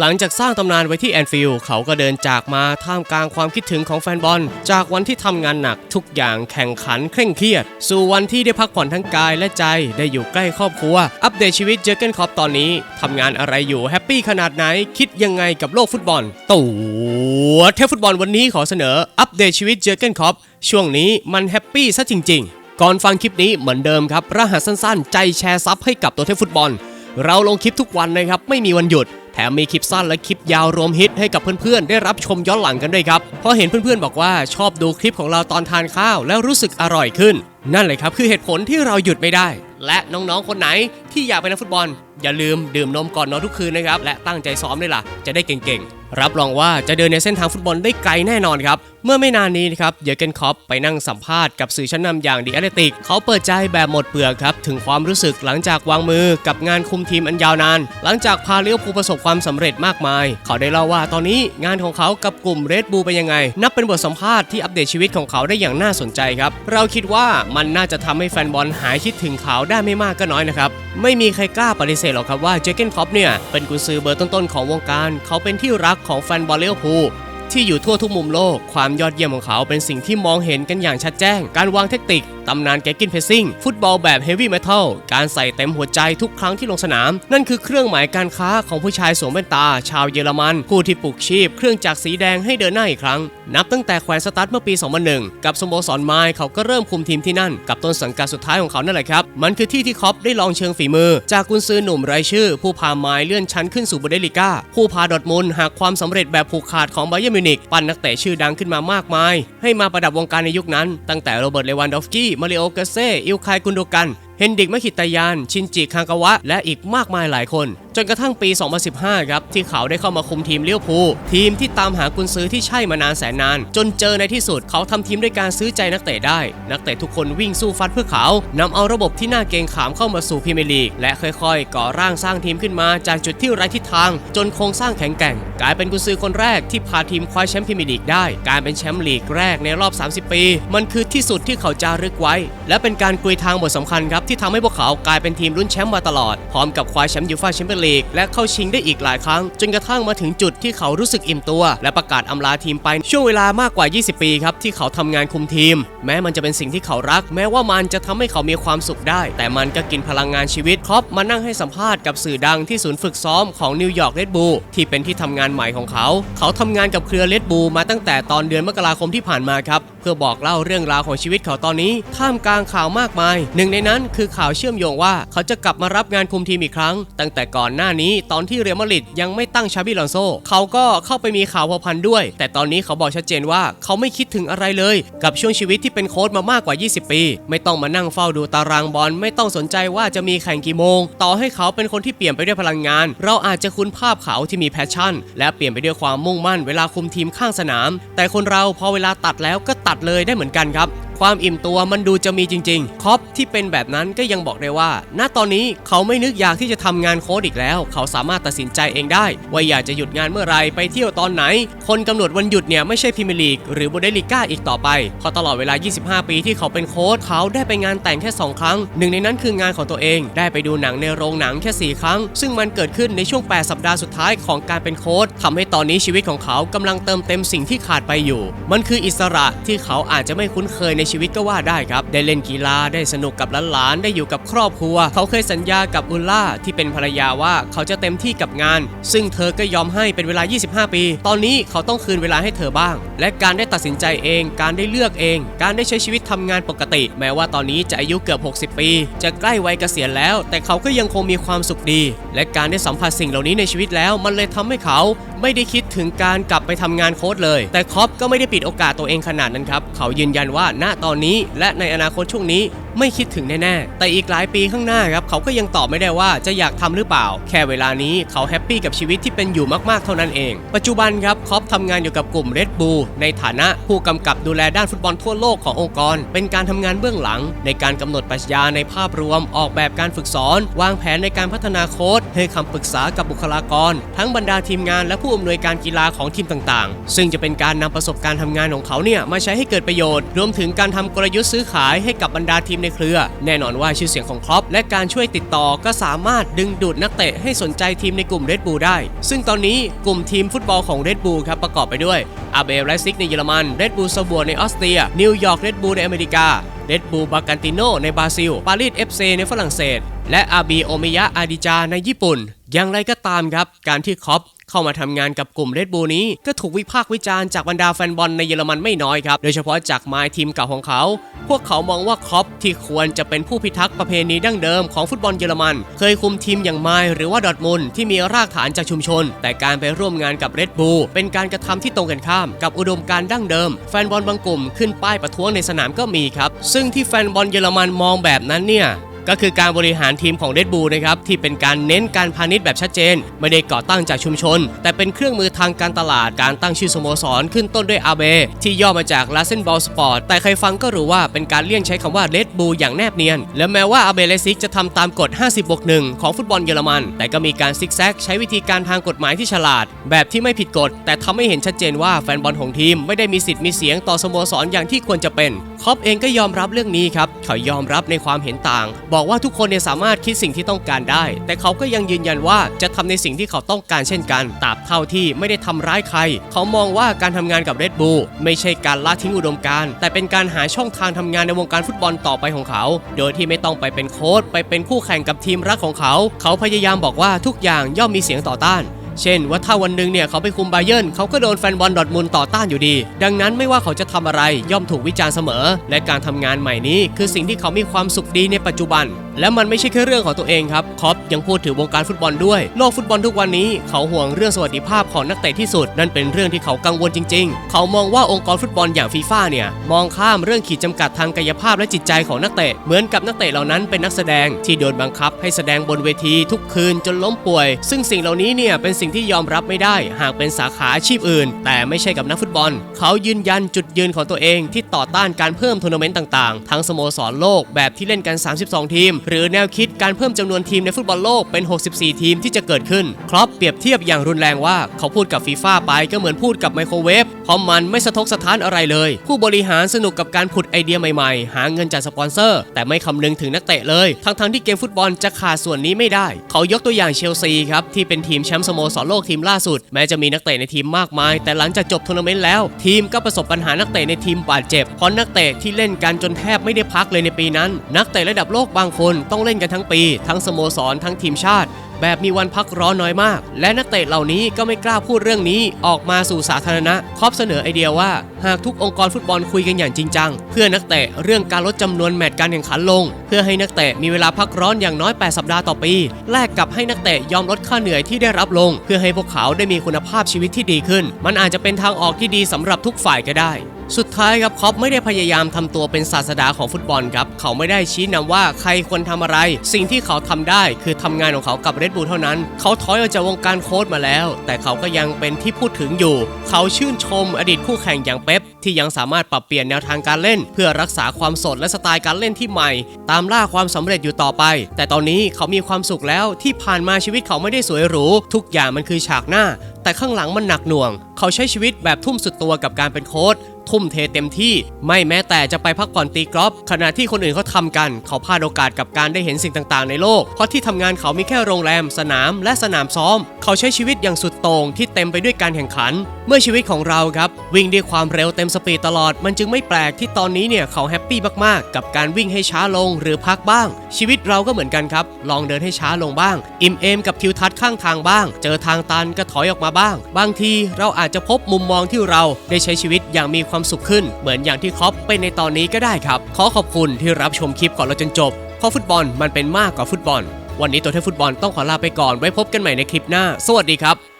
หลังจากสร้างตำนานไว้ที่แอนฟิลด์เขาก็เดินจากมาท่ามกลางความคิดถึงของแฟนบอล จากวันที่ทำงานหนักทุกอย่างแข่งขันเคร่งเครียด สู่วันที่ได้พักผ่อนทั้งกายและใจได้อยู่ใกล้ครอบครัว อัปเดตชีวิตเจอเกนคอปตอนนี้ทำงานอะไรอยู่แฮปปี้ขนาดไหน คิดยังไงกับโลกฟุตบอล ตัวเทพฟุตบอลวันนี้ขอเสนอ อัปเดตชีวิตเจอเกนคอปช่วงนี้มันแฮปปี้ซะจริง ๆ ก่อนฟังคลิปนี้เหมือนเดิมครับรหัสสั้นๆ ใจแชร์ซับให้กับตัวเทพฟุตบอล เราลงคลิปทุกวันนะครับไม่มีวันหยุด แถมมีคลิปสั้นและคลิปยาวรวมฮิตให้กับเพื่อนๆ ได้รับชมย้อนหลังกันด้วยครับ เพราะเห็นเพื่อนๆ บอกว่าชอบดูคลิปของเราตอนทานข้าวแล้วรู้สึกอร่อยขึ้น นั่นเลยครับคือเหตุผลที่เราหยุดไม่ได้ และน้องๆ คนไหนที่อยากเป็นนักฟุตบอล อย่าลืมดื่มนมก่อนนอนทุกคืนนะครับ และตั้งใจซ้อมด้วยล่ะ จะได้เก่งๆรับรองว่าจะเดินในเส้นทางฟุตบอลได้ไกลแน่นอนครับ เมื่อไม่นานนี้นะครับ เยอร์เกนคอปไปนั่งสัมภาษณ์กับสื่อชั้นนำอย่างดีแอตเลติก เขาเปิดใจแบบหมดเปลือกครับ ถึงความรู้สึกหลังจากวางมือกับงานคุมทีมอันยาวนาน หลังจากพาเลี้ยวภูประสบความสำเร็จมากมาย เขาได้เล่าว่าตอนนี้งานของเขากับกลุ่มเรดบูเป็นยังไง นับเป็นบทสัมภาษณ์ที่อัปเดตชีวิตของเขาได้อย่างน่าสนใจครับ เราคิดว่ามันน่าจะทำให้แฟนบอลหายคิดถึงเขาได้ไม่มากก็น้อยนะครับ ไม่มีใครกล้าปฏิเสธหรอกครับว่าเจเกนคอปเนี่ยเป็นกุญซือเบอร์ต้นๆของวงการ เขาเป็นที่รักของแฟนบอลเลี้ยวภูที่อยู่ทั่วทุกมุมโลก ความยอดเยี่ยมของเขาเป็นสิ่งที่มองเห็นกันอย่างชัดแจ้ง การวางเทคนิค ตำนานแกกินเพสซิ่ง ฟุตบอลแบบเฮฟวี่เมทัล การใส่เต็มหัวใจทุกครั้งที่ลงสนาม นั่นคือเครื่องหมายการค้าของผู้ชายสวมแว่นตา ชาวเยอรมัน ผู้ที่ปลุกชีพ เครื่องจักรสีแดงให้เดินหน้าอีกครั้งนับตั้งแต่แควนสตัดเมื่อปี 2001 กับสโมสรไมล์เขาก็เริ่มคุมทีมที่นั่น กับต้นสังกัดสุดท้ายของเขานั่นแหละครับ มันคือที่ที่คอปได้ลองเชิงฝีมือ จากกุนซือหนุ่มไรชื่อ ผู้พาไมล์เลื่อนชั้นขึ้นสู่บุนเดลิก้า ผู้พาดอทมุนหากความสำเร็จแบบผูกขาดของไบเยร์มิวนิกปั้นนักเตะชื่อดังขึ้นมามากมาย ให้มาประดับวงการในยุคนั้น ตั้งแต่โรเบิร์ตเลวันดอฟสกี้มาริโอเกเซ่อิลคายกุนโดกัน เฮนดิกมะขิตายาน ชินจิคางกาวะ และอีกมากมายหลายคน จนกระทั่งปี 2015 ครับ ที่เขาได้เข้ามาคุมทีมเลี้ยวภูทีมที่ตามหากุนซื้อที่ใช่มานานแสนนาน จนเจอในที่สุดเขาทำทีมด้วยการซื้อใจนักเตะได้ นักเตะทุกคนวิ่งสู้ฟัดเพื่อเขานำเอาระบบที่น่าเกงขามเข้ามาสู่พรีเมียร์ลีกและค่อยๆ ก่อร่างสร้างทีมขึ้นมาจากจุดที่ไร้ทิศทาง จนโครงสร้างแข็งแกร่ง กลายเป็นกุนซือคนแรกที่พาทีมคว้าแชมป์พรีเมียร์ลีกได้การเป็นแชมป์ลีกแรกในรอบ 30 ปี มันคือที่สุดที่เขาจารึกไว้ และเป็นการกุยทางบทสำคัญครับที่ทำให้พวกเขากลายเป็นทีมลุ้นแชมป์มาตลอด พร้อมกับคว้าแชมป์ยูฟ่าแชมเปี้ยนลีกและเข้าชิงได้อีกหลายครั้ง จนกระทั่งมาถึงจุดที่เขารู้สึกอิ่มตัว และประกาศอำลาทีมไปช่วงเวลามากกว่า 20 ปีครับที่เขาทำงานคุมทีม แม้มันจะเป็นสิ่งที่เขารัก แม้ว่ามันจะทำให้เขามีความสุขได้ แต่มันก็กินพลังงานชีวิตครอปมานั่งให้สัมภาษณ์กับสื่อดังที่ศูนย์ฝึกซ้อมของนิวยอร์กเรดบูลที่เป็นที่ทำงานใหม่ของเขา เขาทำงานกับเครือเรดบูลมาตั้งแต่ตอนเดือนมกราคมที่ผ่านมาครับเพื่อบอกเล่าเรื่องราวของชีวิตเขาตอนนี้ท่ามกลางข่าวมากมาย หนึ่งในนั้นคือข่าวเชื่อมโยงว่าเขาจะกลับมารับงานคุมทีมอีกครั้ง ตั้งแต่ก่อนหน้านี้ตอนที่เรอัลมาดริดยังไม่ตั้งชาบิลอนโซเขาก็เข้าไปมีข่าวพัวพันด้วย แต่ตอนนี้เขาบอกชัดเจนว่าเขาไม่คิดถึงอะไรเลย กับช่วงชีวิตที่เป็นโค้ชมามากกว่า 20 ปี ไม่ต้องมานั่งเฝ้าดูตารางบอลไม่ต้องสนใจว่าจะมีแข่งกี่โมง ต่อให้เขาเป็นคนที่เปลี่ยนไปด้วยพลังงาน เราอาจจะคุ้นภาพเขาที่มีแพชชั่น และเปลี่ยนไปด้วยความมุ่งมั่นเวลาคุมทีมข้างสนาม แต่คนเราพอเวลาตัดแล้วก็ตัดเลยได้เหมือนกันครับ ความอิ่มตัวมันดูจะมีจริงๆ คอปที่เป็นแบบนั้นก็ยังบอกได้ว่า ณ ตอนนี้เขาไม่นึกอยากที่จะทำงานโค้ดอีกแล้ว เขาสามารถตัดสินใจเองได้ ว่าอยากจะหยุดงานเมื่อไรไปเที่ยวตอนไหน คนกำหนดวันหยุดเนี่ยไม่ใช่พรีเมียร์ลีกหรือบุนเดสลิก้าอีกต่อไป เพราะตลอดเวลา 25 ปีที่เขาเป็นโค้ดเขาได้ไปงานแต่งแค่ 2 ครั้ง หนึ่งในนั้นคืองานของตัวเอง ได้ไปดูหนังในโรงหนังแค่ 4 ครั้ง ซึ่งมันเกิดขึ้นในช่วง 8 สัปดาห์สุดท้ายของการเป็นโค้ดทำให้ตอนนี้ชีวิตของเขากำลังเติมเต็มสิ่งที่ขาดไปอยู่ มันคืออิสระที่เขาอาจจะไม่คุ้นเคยในชีวิตก็ว่าได้ครับ ได้เล่นกีฬาได้สนุกกับหลานๆได้อยู่กับครอบครัว เขาเคยสัญญากับอุลล่าที่เป็นภรรยาว่าเขาจะเต็มที่กับงาน ซึ่งเธอก็ยอมให้เป็นเวลา 25 ปี ตอนนี้เขาต้องคืนเวลาให้เธอบ้าง และการได้ตัดสินใจเอง การได้เลือกเอง การได้ใช้ชีวิตทำงานปกติ แม้ว่าตอนนี้จะอายุเกือบ 60 ปี จะใกล้วัยเกษียณแล้ว แต่เขาก็ยังคงมีความสุขดี และการได้สัมผัสสิ่งเหล่านี้ในชีวิตแล้ว มันเลยทำให้เขา ไม่ได้คิดถึงการกลับไปทำงานโค้ดเลย แต่คอปก็ไม่ได้ปิดโอกาสตัวเองขนาดนั้นครับ เขายืนยันว่าณตอนนี้และในอนาคตช่วงนี้ ไม่คิดถึงแน่ๆ แต่อีกหลายปีข้างหน้าครับเขาก็ยังตอบไม่ได้ว่าจะอยากทำหรือเปล่า แค่เวลานี้เขาแฮปปี้กับชีวิตที่เป็นอยู่มากๆเท่านั้นเอง ปัจจุบันครับคอปทำงานอยู่กับกลุ่ม Red Bull ในฐานะผู้กำกับดูแลด้านฟุตบอลทั่วโลกขององค์กร เป็นการทำงานเบื้องหลัง ในการกำหนดปรัชญาในภาพรวมออกแบบการฝึกสอน วางแผนในการพัฒนาโค้ดให้คำปรึกษากับบุคลากร ทั้งบรรดาทีมงานและผู้อำนวยการกีฬาของทีมต่างๆ ซึ่งจะเป็นการนำประสบการณ์ทำงานของเขาเนี่ยมาใช้ให้เกิดประโยชน์ รวมถึงการทำกลยุทธ์ซื้อขายให้กับบรรดาทีมในเครือ แน่นอนว่าชื่อเสียงของครอปและการช่วยติดต่อก็สามารถดึงดูดนักเตะให้สนใจทีมในกลุ่ม Red Bull ได้ ซึ่งตอนนี้กลุ่มทีมฟุตบอลของ Red Bull ครับประกอบไปด้วยอาเบไรซิกในเยอรมัน Red Bull ซบัวในออสเตรีย นิวยอร์ก Red Bull ในอเมริกา Red Bull บากันติโนในบราซิล ปารีสเอฟเซในฝรั่งเศส และอาบีโอเมยะอาดิจาในญี่ปุ่น อย่างไรก็ตามครับ การที่ครอปเข้ามาทำงานกับกลุ่ม Red Bull นี้ก็ถูกวิพากษ์วิจารณ์จากบรรดาแฟนบอลในเยอรมันไม่น้อยครับ โดยเฉพาะจากมายทีมเก่าของเขา พวกเขามองว่าครอปที่ควรจะเป็นผู้พิทักษ์ประเพณีดั้งเดิมของฟุตบอลเยอรมัน เคยคุมทีมอย่างมายหรือว่าดอทมุนที่มีรากฐานจากชุมชน แต่การไปร่วมงานกับ Red Bull เป็นการกระทำที่ตรงกันข้าม กับอุดมการณ์ดั้งเดิม แฟนบอลบางกลุ่มขึ้นป้ายประท้วงในสนามก็มีครับซึ่งที่แฟนบอลเยอรมันมองแบบนั้นเนี่ย ก็คือการบริหารทีมของ Red Bull นะครับที่เป็นการเน้นการพาณิชย์แบบชัดเจน ไม่ได้ก่อตั้งจากชุมชน แต่เป็นเครื่องมือทางการตลาดการตั้งชื่อสโมสรขึ้นต้นด้วยอาเบที่ย่อมาจาก l a s s e n b a l l Sport แต่ใครฟังก็รู้ว่าเป็นการเลี่ยงใช้คำว่า Red Bull อย่างแนบเนียน และแม้ว่าอาเบเลซิกจะทำตามกฎ 50บวก1ของฟุตบอลเยอรมัน แต่ก็มีการซิกแซกใช้วิธีการทางกฎหมายที่ฉลาด แบบที่ไม่ผิดกฎ แต่ทำให้เห็นชัดเจนว่าแฟนบอลของทีมไม่ได้มีสิทธิ์มีเสียงต่อสโมสรอย่างที่ควรจะเป็นคอปเองก็ยอมรับเรื่องนี้ครับเขายอมรับในความเห็นต่างบอกว่าทุกคนเนี่ยสามารถคิดสิ่งที่ต้องการได้ แต่เขาก็ยังยืนยันว่าจะทำในสิ่งที่เขาต้องการเช่นกันตราบเท่าที่ไม่ได้ทำร้ายใคร เขามองว่าการทำงานกับ Red Bull ไม่ใช่การละทิ้งอุดมการณ์แต่เป็นการหาช่องทางทำงานในวงการฟุตบอลต่อไปของเขา โดยที่ไม่ต้องไปเป็นโค้ชไปเป็นคู่แข่งกับทีมรักของเขา เขาพยายามบอกว่าทุกอย่างย่อมมีเสียงต่อต้าน เช่นว่าถ้าวันหนึ่งเนี่ยเขาไปคุมไบเยิร์นเขาก็โดนแฟนบอลดอร์ทมุนด์ต่อต้านอยู่ดี ดังนั้นไม่ว่าเขาจะทำอะไรย่อมถูกวิจารณ์เสมอ และการทำงานใหม่นี้ คือสิ่งที่เขามีความสุขดีในปัจจุบัน และมันไม่ใช่แค่เรื่องของตัวเองครับคอปยังพูดถึงวงการฟุตบอลด้วยโลกฟุตบอลทุกวันนี้ เขาห่วงเรื่องสวัสดิภาพของนักเตะที่สุด นั่นเป็นเรื่องที่เขากังวลจริง ๆ เขามองว่าองค์กรฟุตบอลอย่างฟีฟ่าเนี่ยมองข้ามเรื่องขีดจำกัดทางกายภาพและจิตใจของนักเตะเหมือนกับนักเตะเหล่านั้นเป็นนักแสดงที่โดนบังคับให้แสดงบนเวทีทุกคืนจนล้มป่วย ซึ่งสิ่งเหล่านี้เนี่ยเป็นสิ่งที่ยอมรับไม่ได้หากเป็นสาขาอาชีพอื่น แต่ไม่ใช่กับนักฟุตบอล เขายืนยันจุดยืนของตัวเองที่ต่อต้านการเพิ่มทัวร์นาเมนต์ต่างๆ ทั้งสโมสรโลกแบบที่เล่นกัน 32 ทีม หรือแนวคิดการเพิ่มจำนวนทีมในฟุตบอลโลกเป็น 64 ทีมที่จะเกิดขึ้นครอปเปรียบเทียบอย่างรุนแรงว่าเขาพูดกับฟีฟ่าไปก็เหมือนพูดกับไมโครเวฟเพราะมันไม่สะทกสะท้านอะไรเลย ผู้บริหารสนุกกับการผุดไอเดียใหม่ๆ หาเงินจากสปอนเซอร์ แต่ไม่คำนึงถึงนักเตะเลย ทั้งๆที่เกมฟุตบอลจะขาดส่วนนี้ไม่ได้ เขายกตัวอย่างเชลซีครับที่เป็นทีมแชมป์สโมสสรโลกทีมล่าสุด แม้จะมีนักเตะในทีมมากมาย แต่หลังจากจบทัวร์นาเมนต์แล้ว ทีมก็ประสบปัญหานักเตะในทีมบาดเจ็บเพราะนักเตะที่เล่นกันจนแทบไม่ได้พักเลยในปีนั้น นักเตะระดับโลกบางคนต้องเล่นกันทั้งปี ทั้งสโมสรทั้งทีมชาติ แบบมีวันพักร้อนน้อยมาก และนักเตะเหล่านี้ก็ไม่กล้าพูดเรื่องนี้ออกมาสู่สาธารณะครอปเสนอไอเดียว่า หากทุกองค์กรฟุตบอลคุยกันอย่างจริงจัง เพื่อนักเตะเรื่องการลดจำนวนแมตช์การแข่งขันลง เพื่อให้นักเตะมีเวลาพักร้อนอย่างน้อย 8 สัปดาห์ต่อปี แลกกับให้นักเตะยอมลดค่าเหนื่อยที่ได้รับลง เพื่อให้พวกเขาได้มีคุณภาพชีวิตที่ดีขึ้น มันอาจจะเป็นทางออกที่ดีสำหรับทุกฝ่ายก็ได้สุด ท้ายครับครอปไม่ได้พยายามทำตัวเป็นศาสดาของฟุตบอลครับ เขาไม่ได้ชี้นำว่าใครควรทำอะไร สิ่งที่เขาทำได้คือทำงานของเขากับเรดบูลเท่านั้น เขาถอยออกจากวงการโค้ชมาแล้ว แต่เขาก็ยังเป็นที่พูดถึงอยู่ เขาชื่นชมอดีตคู่แข่งอย่างเป๊ปที่ยังสามารถปรับเปลี่ยนแนวทางการเล่น เพื่อรักษาความสดและสไตล์การเล่นที่ใหม่ ตามล่าความสำเร็จอยู่ต่อไป แต่ตอนนี้เขามีความสุขแล้วที่ผ่านมาชีวิตเขาไม่ได้สวยหรูทุกอย่างมันคือฉากหน้า แต่ข้างหลังมันหนักหน่วง เขาใช้ชีวิตแบบทุ่มสุดตัวกับการเป็นโค้ชทุ่มเทเต็มที่ ไม่แม้แต่จะไปพักผ่อนตีกอล์ฟขณะที่คนอื่นเขาทำกัน เขาพลาดโอกาสกับการได้เห็นสิ่งต่างๆ ในโลก เพราะที่ทำงานเขามีแค่โรงแรม สนามและสนามซ้อม เขาใช้ชีวิตอย่างสุดโต่งที่เต็มไปด้วยการแข่งขัน เมื่อชีวิตของเราครับวิ่งด้วยความเร็วเต็มสปีดตลอด มันจึงไม่แปลกที่ตอนนี้เนี่ยเขาแฮปปี้มากๆ กับการวิ่งให้ช้าลงหรือพักบ้าง ชีวิตเราก็เหมือนกันครับ ลองเดินให้ช้าลงบ้าง อิ่มเอมกับทิวทัศน์ข้างทางบ้าง เจอทางตันก็ถอยออกมาบ้าง บางทีเราอาจจะพบมุมมองที่เราได้ใช้ชีวิตอย่างมีความสุขขึ้นเหมือนอย่างที่ครอปเป็นในตอนนี้ก็ได้ครับ ขอขอบคุณที่รับชมคลิปก่อนเราจนจบ เพราะฟุตบอลมันเป็นมากกว่าฟุตบอล วันนี้ตัวเทพฟุตบอลต้องขอลาไปก่อนไว้พบกันใหม่ในคลิปหน้า สวัสดีครับ